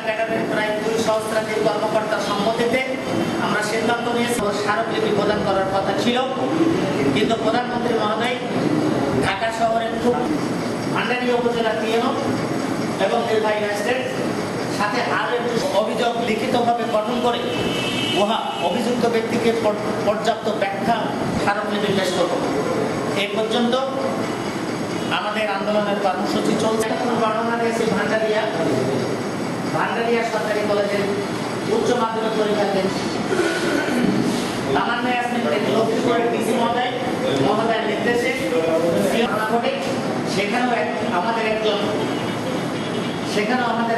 একাডেমির প্রায় দুই সহস্রাধিক কর্মকর্তার সম্মতিতে আমরা সিদ্ধান্ত নিয়েছি, ও স্মারকলিপি প্রদান করার কথা ছিল। কিন্তু প্রধানমন্ত্রী মহোদয় ঢাকা শহরের খুব ভান্ডারী উপজেলা পিএনও এবং নির্বাহী সাথে আরও একটু অভিযোগ লিখিতভাবে গঠন করে উহা অভিযুক্ত ব্যক্তিকে পর্যাপ্ত ব্যাখ্যা স্মারকলিপি পেশ করব। এই পর্যন্ত আমাদের আন্দোলনের কর্মসূচি চলছে। বর্ণনা দিয়েছি ভান্ডারিয়া ভান্ডারিয়া সরকারি কলেজের উচ্চ মাধ্যমিক পরীক্ষা তামান্না ইয়াসমিন লক্ষ্মীপুরের ডিসি মহোদয় মহোদয়ের নির্দেশে সেখানেও আমাদের একজন সেখানেও আমাদের